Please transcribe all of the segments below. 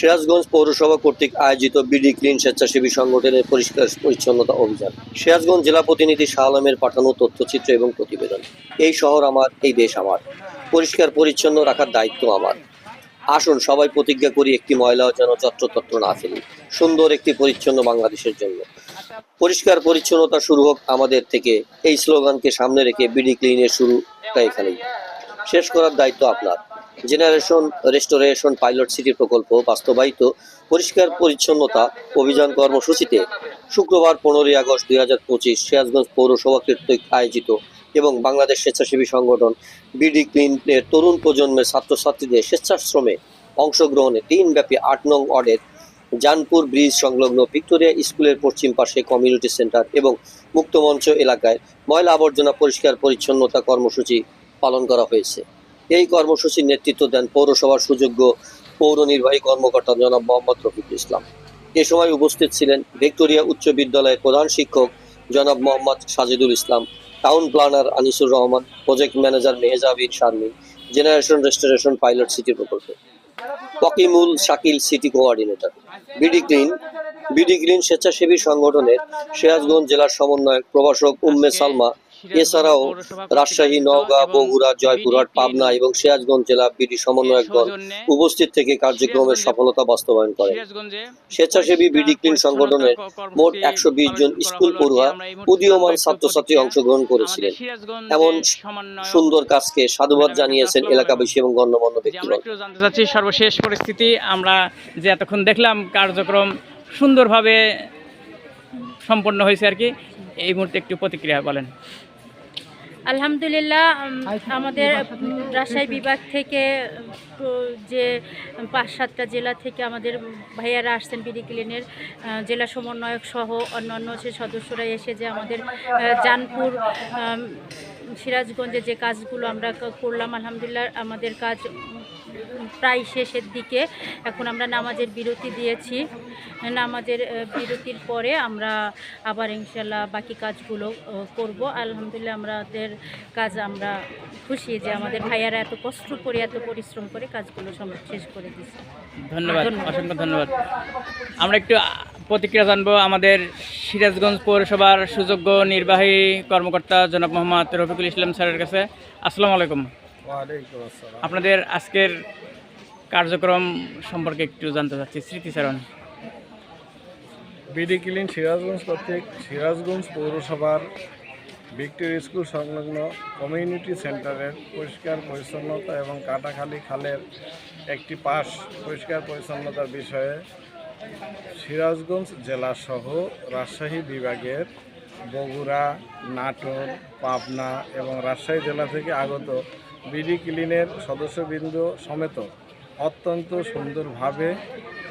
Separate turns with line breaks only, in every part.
সিরাজগঞ্জ পৌরসভা কর্তৃক আয়োজিত বিডি ক্লিন স্বেচ্ছাসেবী সংগঠনের পরিষ্কার পরিচ্ছন্নতা অভিযান সিরাজগঞ্জ জেলা প্রতিনিধি শাহ আলমের পাঠানো তথ্যচিত্র এবং প্রতিবেদন এই শহর আমার এই দেশ আমার পরিষ্কার পরিচ্ছন্ন রাখার দায়িত্ব আমার আসুন সবাই প্রতিজ্ঞা করি একটি ময়লাও যেন তত্র না ফেলি সুন্দর একটি পরিচ্ছন্ন বাংলাদেশের জন্য পরিষ্কার পরিচ্ছন্নতা শুরু হোক আমাদের থেকে এই স্লোগানকে সামনে রেখে বিডি ক্লিনের শুরুটা এখানেই শেষ করার দায়িত্ব আপনার জেনারেশন রেস্টোরেশন পাইলট সিটি প্রকল্প বাস্তবায়িত পরিষ্কার পরিচ্ছন্নতা অভিযান কর্মসূচিতে শুক্রবার পনেরোই আগস্ট দুই হাজার পঁচিশ সিরাজগঞ্জ পৌরসভা কর্তৃক আয়োজিত এবং বাংলাদেশ স্বেচ্ছাসেবী সংগঠন বিডি ক্লিনের তরুণ প্রজন্মের ছাত্রছাত্রীদের স্বেচ্ছাশ্রমে অংশগ্রহণে তিনব্যাপী আট নং ওয়ার্ডের জানপুর ব্রিজ সংলগ্ন ভিক্টোরিয়া স্কুলের পশ্চিম পাশে কমিউনিটি সেন্টার এবং মুক্তমঞ্চ এলাকায় ময়লা আবর্জনা পরিষ্কার পরিচ্ছন্নতা কর্মসূচি পালন করা হয়েছে এই কর্মসূচির নেতৃত্ব দেন পৌরসভার সুযোগ্য পৌর নির্বাহী কর্মকর্তা জনাব মোহাম্মদ রফিকুল ইসলাম এ সময় উপস্থিত ছিলেন ভিক্টোরিয়া উচ্চ বিদ্যালয়ের প্রধান শিক্ষক জনাব Mohammad Sajidul Islam town planner Anisur Rahman project manager Mehejabir Sharmin generation restoration pilot city প্রকল্প Wakimul Shakil city coordinator BD green BD green স্বেচ্ছাসেবী সংগঠনের সিরাজগঞ্জ জেলার সমন্বয়ক প্রভাষক উম্মে সালমা এছাড়াও রাজশাহী নওগাঁ বগুড়া জয়পুরহাট পাবনা এবং সিরাজগঞ্জ জেলা বিডি সমন্বয়ক সমন্বয়কগণ উপস্থিত থেকে কার্যক্রমের সফলতা বাস্তবায়ন করে স্বেচ্ছাসেবী বিডি ক্লিন সংগঠনের মোট একশো জন স্কুল পড়ুয়া উদীয়মান ছাত্রছাত্রী অংশগ্রহণ করেছিলেন এমন সুন্দর কাজকে সাধুবাদ জানিয়েছেন এলাকাবাসী এবং গণ্যমান্য ব্যক্তিরা
সর্বশেষ পরিস্থিতি আমরা যে এতক্ষণ দেখলাম কার্যক্রম সুন্দরভাবে সম্পন্ন হয়েছে আর কি এই মুহূর্তে একটু প্রতিক্রিয়া বলেন
আলহামদুলিল্লাহ আমাদের রাজশাহী বিভাগ থেকে যে পাঁচ সাতটা জেলা থেকে আমাদের ভাইয়ারা আসছেন বিডি ক্লিনের জেলা সমন্বয়ক সহ অন্যান্য সে সদস্যরা এসে যে আমাদের জানপুর সিরাজগঞ্জে যে কাজগুলো আমরা করলাম আলহামদুলিল্লাহ আমাদের কাজ প্রায় শেষের দিকে এখন আমরা নামাজের বিরতি দিয়েছি নামাজের বিরতির পরে আমরা আবার ইনশাল্লাহ বাকি কাজগুলো করব আলহামদুলিল্লাহ আমাদের কাজ আমরা খুশি যে আমাদের ভাইয়ারা এত কষ্ট করে এত পরিশ্রম করে কাজগুলো শেষ করে দিচ্ছে
ধন্যবাদ অসংখ্য ধন্যবাদ আমরা একটু প্রতিক্রিয়া জানবো আমাদের সিরাজগঞ্জ পৌরসভার সুযোগ্য নির্বাহী কর্মকর্তা জনাব মোহাম্মদ রফিকুল ইসলাম স্যারের কাছে আসসালামু আলাইকুম আপনাদের আজকের কার্যক্রম সম্পর্কে একটু জানতে চাচ্ছি স্মৃতিচারণ
বিডি ক্লিন সিরাজগঞ্জ কর্তৃক সিরাজগঞ্জ পৌরসভার ভিক্টরি স্কুল সংলগ্ন কমিউনিটি সেন্টারের পরিষ্কার পরিচ্ছন্নতা এবং কাটাখালি খালের একটি পাশ পরিষ্কার পরিচ্ছন্নতার বিষয়ে সিরাজগঞ্জ জেলাসহ রাজশাহী বিভাগের বগুড়া নাটোর পাবনা এবং রাজশাহী জেলা থেকে আগত বিডি ক্লিনের সদস্যবৃন্দ সমেত অত্যন্ত সুন্দরভাবে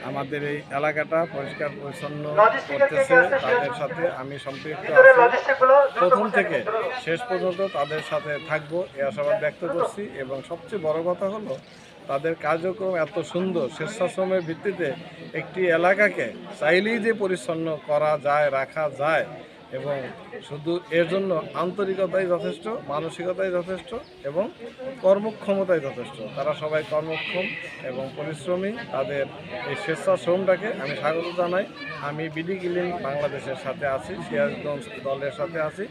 আমাদের এই এলাকাটা পরিষ্কার পরিচ্ছন্ন করতেছে তাদের সাথে আমি সম্পৃক্ত প্রথম থেকে শেষ পর্যন্ত তাদের সাথে থাকব এ আশাবাদ ব্যক্ত করছি এবং সবচেয়ে বড় কথা হলো তাদের কার্যক্রম এত সুন্দর স্বেচ্ছাশ্রমের ভিত্তিতে একটি এলাকাকে চাইলেই যে পরিচ্ছন্ন করা যায় রাখা যায় এবং শুধু এর জন্য আন্তরিকতাই যথেষ্ট মানসিকতাই যথেষ্ট এবং কর্মক্ষমতাই যথেষ্ট তারা সবাই কর্মক্ষম এবং পরিশ্রমী তাদের এই স্বেচ্ছাশ্রমটাকে আমি স্বাগত জানাই আমি বিডি গিলিন বাংলাদেশের সাথে আছি সিরাজগঞ্জ দলের সাথে আছি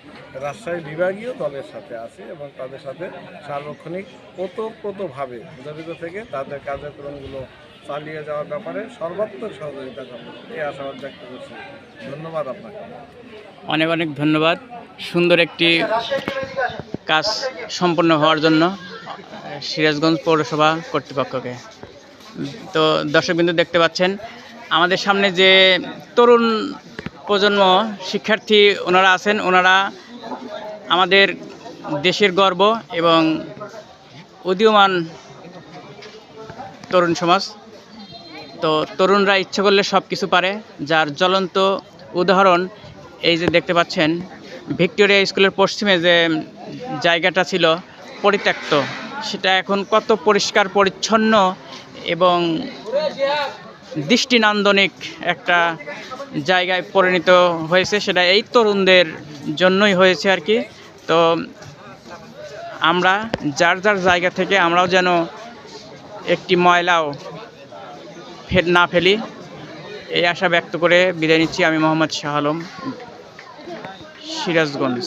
রাজশাহী বিভাগীয় দলের সাথে আছি এবং তাদের সাথে সার্বক্ষণিক প্রতপ্রতভাবে জড়িত থেকে তাদের কার্যক্রমগুলো চালিয়ে যাওয়ার ব্যাপারে সর্বাত্মক সহযোগিতা করবে এই আশাবাদ ব্যক্ত করছি ধন্যবাদ আপনাকে
অনেক অনেক ধন্যবাদ সুন্দর একটি কাজ সম্পন্ন হওয়ার জন্য সিরাজগঞ্জ পৌরসভা কর্তৃপক্ষকে তো দর্শকবিন্দু দেখতে পাচ্ছেন আমাদের সামনে যে তরুণ প্রজন্ম শিক্ষার্থী ওনারা আছেন ওনারা আমাদের দেশের গর্ব এবং উদীয়মান তরুণ সমাজ তো তরুণরা ইচ্ছে করলে সব কিছু পারে যার জ্বলন্ত উদাহরণ এই যে দেখতে পাচ্ছেন ভিক্টোরিয়া স্কুলের পশ্চিমে যে জায়গাটা ছিল পরিত্যক্ত সেটা এখন কত পরিষ্কার পরিচ্ছন্ন এবং দৃষ্টিনান্দনিক একটা জায়গায় পরিণত হয়েছে সেটা এই তরুণদের জন্যই হয়েছে আর কি তো আমরা যার যার জায়গা থেকে আমরাও যেন একটি ময়লাও ফেল না ফেলি এই আশা ব্যক্ত করে বিদায় নিচ্ছি আমি মোহাম্মদ শাহ আলম সিরাজগঞ্জ